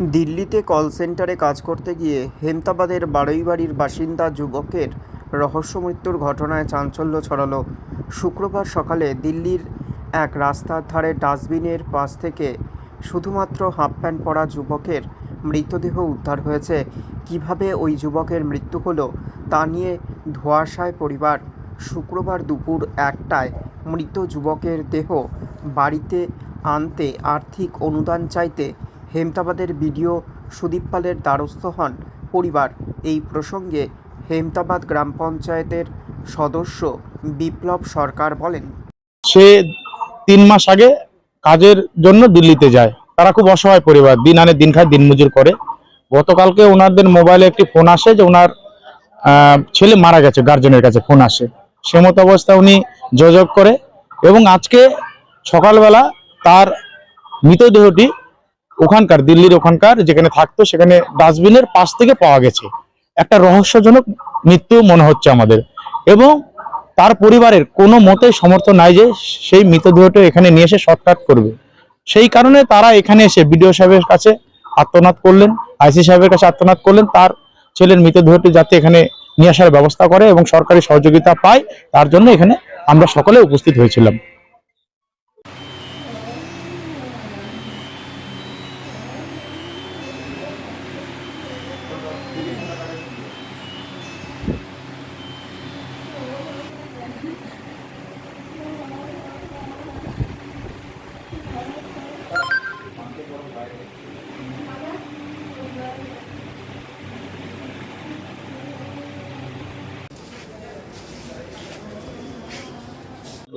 দিল্লিতে কল সেন্টারে কাজ করতে গিয়ে হেমতাবাদের বারুইবাড়ির বাসিন্দা যুবকের রহস্য মৃত্যুর ঘটনায় চাঞ্চল্য ছড়ালো। শুক্রবার সকালে দিল্লির এক রাস্তার ধারে ডাস্টবিনের পাশ থেকে শুধুমাত্র হাফ প্যান্ট পরা যুবকের মৃতদেহ উদ্ধার হয়েছে। কীভাবে ওই যুবকের মৃত্যু হলো তা নিয়ে ধোঁয়াশায় পরিবার শুক্রবার দুপুর একটায় মৃত যুবকের দেহ বাড়িতে আনতে আর্থিক অনুদান চাইতে হেমতাবাদের বিডিও সুদীপ পালের দ্বারস্থ হন পরিবার। এই প্রসঙ্গে হেমতাবাদ গ্রাম পঞ্চায়েতের সদস্য বিপ্লব সরকার বলেন, সে তিন মাস আগে কাজের জন্য দিল্লিতে যায়। তারা খুব অসহায় পরিবার। দিন আনে দিন খায়, দিন মজুর করে। গতকালকে ওনাদের মোবাইলে একটি ফোন আসে যে ওনার ছেলে মারা গেছে, গার্জেনের কাছে ফোন আসে। সে মতো অবস্থায় উনি যোগাযোগ করে এবং আজকে সকালবেলা তার মৃতদেহটি ওখানকার, দিল্লির ওখানকার, যেখানে থাকতো, সেখানে ডাস্টবিনের পাশ থেকে পাওয়া গেছে। একটা রহস্যজনক মৃত্যু মনে হচ্ছে আমাদের। এবং তার পরিবারের কোনো মতে সমর্থন নাই যে সেই মৃতদেহটা এখানে নিয়ে এসে সৎকার করবে। সেই কারণে তারা এখানে এসে বিডিও সাহেবের কাছে আত্মনাদ করলেন, আইসি সাহেবের কাছে আত্মনাদ করলেন, তার ছেলের মৃতদেহটি যাতে এখানে নিয়ে আসার ব্যবস্থা করে এবং সরকারি সহযোগিতা পায়, তার জন্য এখানে আমরা সকলে উপস্থিত হয়েছিলাম।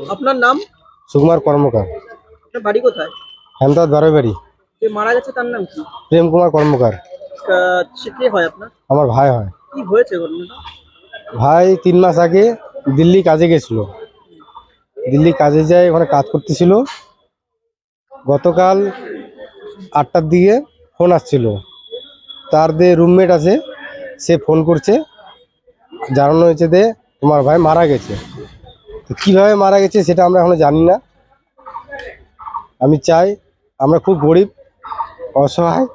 আপনার নাম? সুকুমার কর্মকার। আপনার বাড়ি কোথায়? হেমদাদ বারোই যে মারা গেছে তার নাম কি? প্রেম কুমার কর্মকার। আহ, সে কে হয় আপনার? আমার ভাই হয়। কি হয়েছে ঘটনাটা? ভাই তিন মাস আগে দিল্লি কাজে গেছিল। দিল্লি কাজে যায় ওখানে কাজ করতেছিল। গতকাল আটটার দিকে ফোন আসছিল। তার যে রুমমেট আছে সে ফোন করছে। জানানো হয়েছে যে তোমার ভাই মারা গেছে। তো কীভাবে মারা গেছে সেটা আমরা এখনও জানি না। আমি চাই আমরা খুব গরিব অসহায়।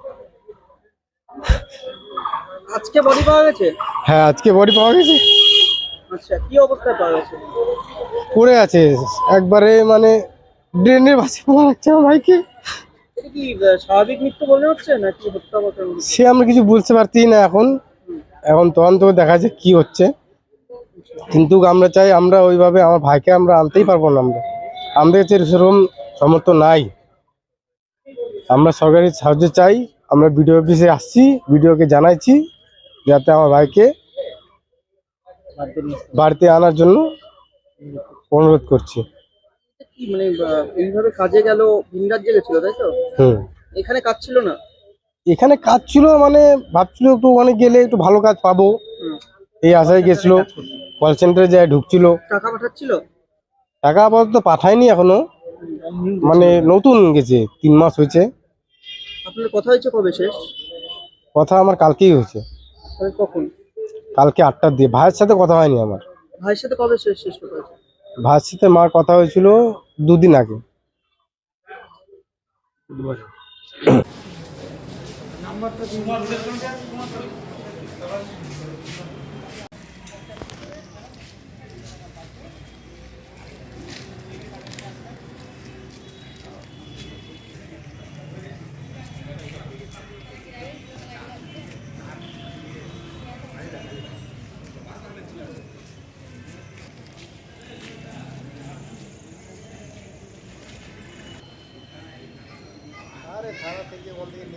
আজকে বডি পাওয়া গেছে? হ্যাঁ আজকে বডি পাওয়া গেছে। আচ্ছা কি অবস্থায় পাওয়া গেছে? পড়ে আছে একবারে মানে ড্রেনের পাশে যাচ্ছে আমার ভাইকে। কি স্বাভাবিক মৃত্যু হচ্ছে নাকি হত্যা সে আমরা কিছু বুঝতে পারছি না এখন। এখন তদন্ত দেখা যাচ্ছে কি হচ্ছে। কিন্তু আমরা চাই আমরা ওইভাবে আমার ভাইকে আমরা আনতেই পারব না আমরা। আমাদের কাছে সেরকম সমর্থ নাই। আমরা সরকারি সাহায্য চাই। আমরা বিডিও অফিসে আসছি বিডিওকে জানাইছি যাতে আমার ভাইকে বাড়িতে আনার জন্য অনুরোধ করছি। মানে এইভাবে কাজে গেল ভিন রাজ্যে গেছিল তাই তো? হুম। এখানে কাজ ছিল না? এখানে কাজ ছিল মানে ভাবছিল একটু ওখানে গেলে একটু ভালো কাজ পাবো। এই আশায় গেছিল। কল সেন্টারে যায় ঢুকছিল। টাকা পাঠাচ্ছিল? টাকা আপাতত পাঠায়নি এখনও। মানে নতুন গেছে তিন মাস হয়েছে। আপনার কথা হয়েছে কবে শেষ? কথা আমার কালকেই হয়েছে। কখন? কালকে আটটার দিয়ে ভাইয়ের সাথে কথা হয়নি আমার। ভাইয়ের সাথে কবে শেষ শেষ কথা ভাইয়ের সাথে মার কথা হয়েছিল দুদিন আগে। আরে থেকে নিয়ে থেকে